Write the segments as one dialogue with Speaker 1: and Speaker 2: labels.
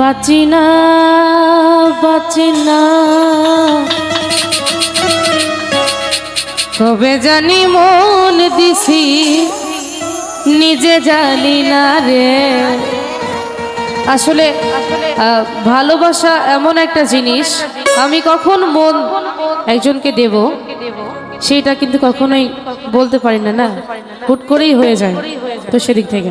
Speaker 1: বাঁচি না বাঁচি না। কবে জানি মন দিছি, নিজে জানি না রে। আসলে ভালোবাসা এমন একটা জিনিস, আমি কখন মন একজনকে দেব, সেটা কিন্তু কখনোই বলতে পারি না না। হুট করেই হয়ে যায়, তো সেদিক থেকে।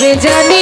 Speaker 1: কবে জানি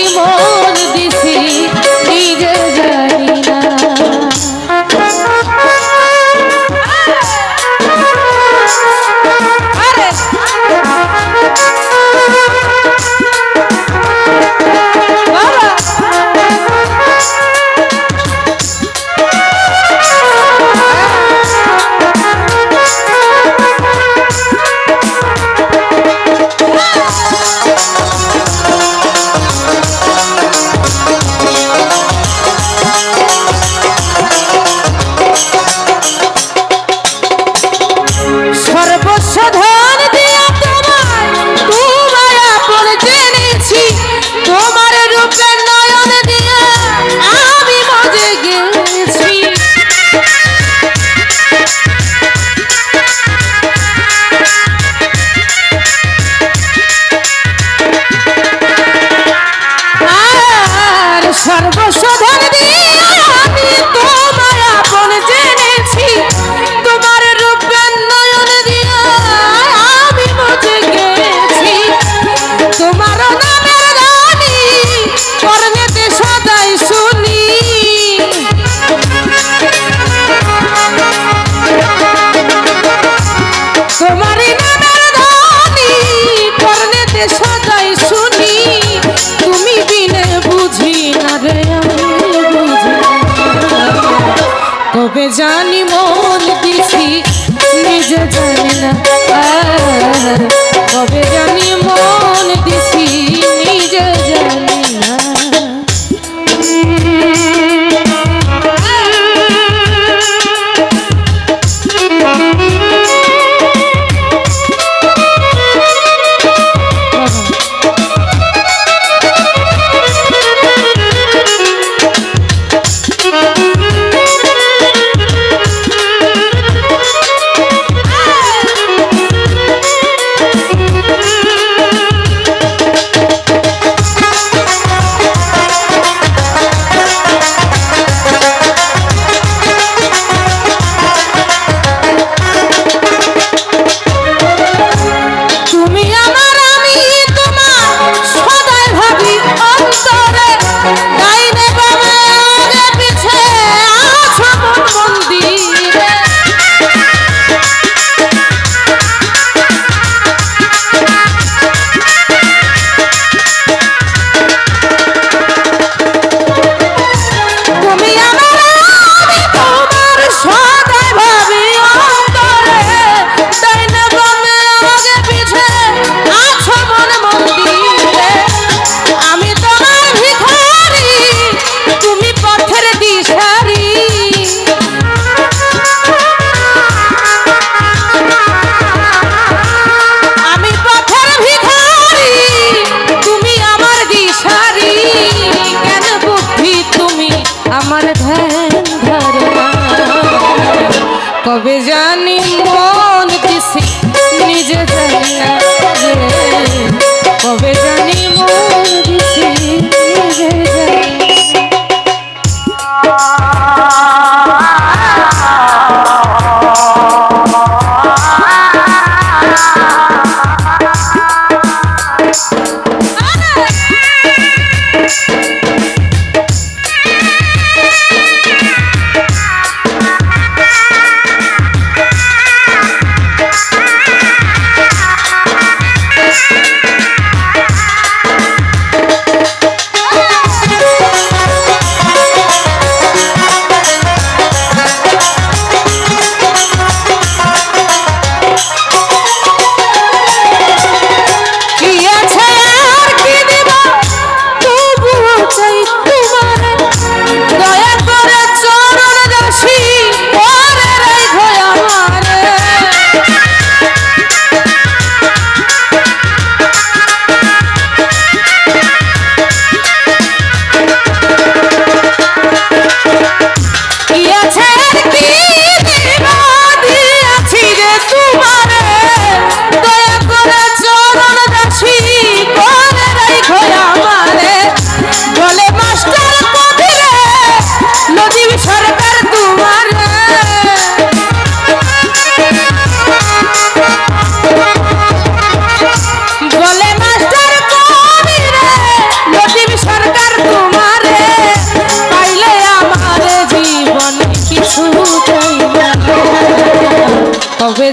Speaker 1: জানি মন দিছি নিজে জানি না কবে জানি মন দিছি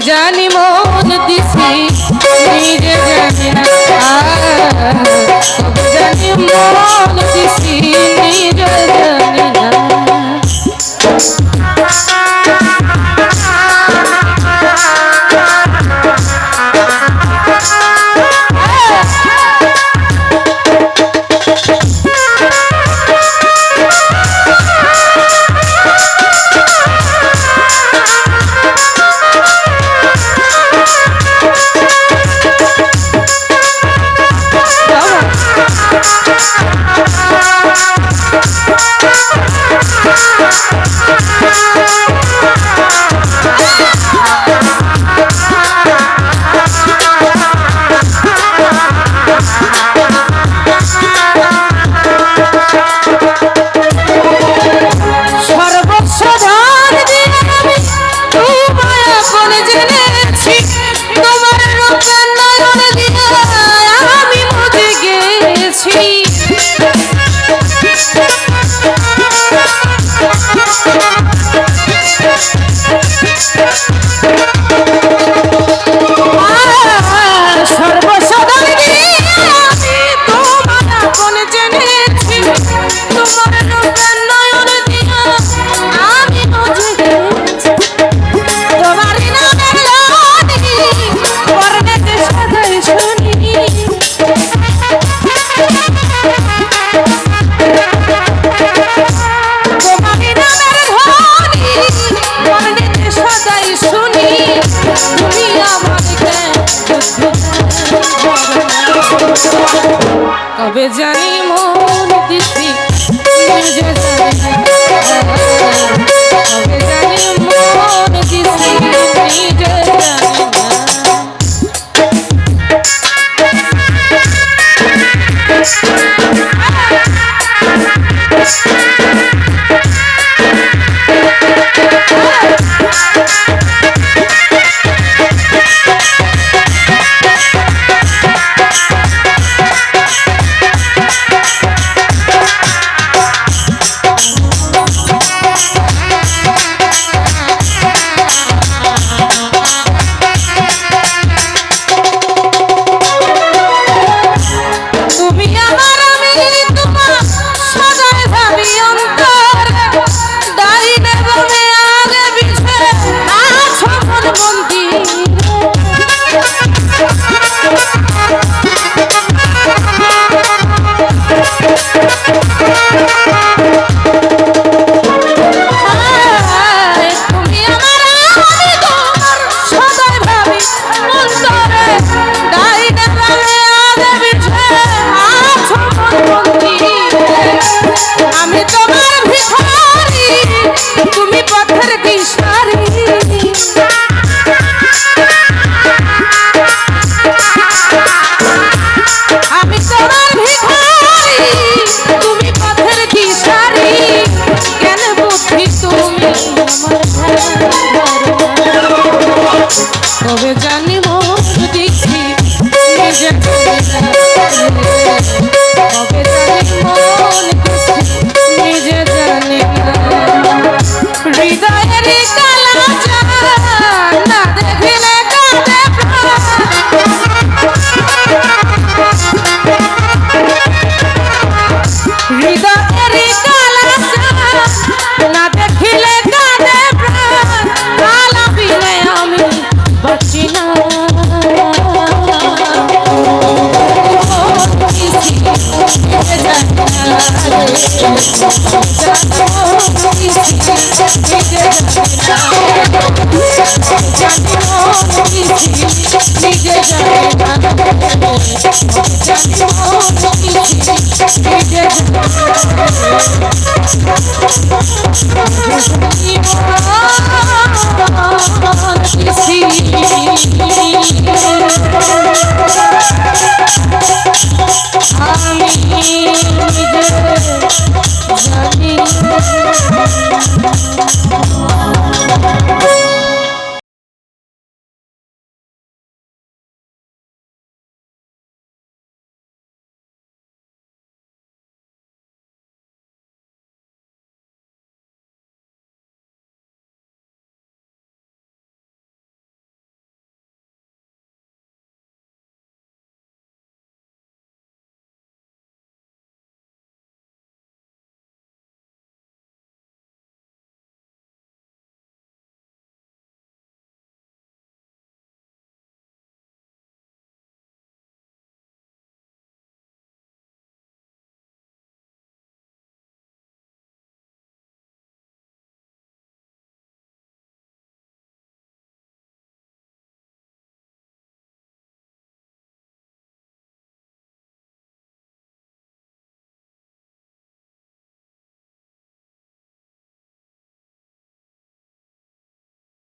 Speaker 1: জানি মো two. জানি Thank you.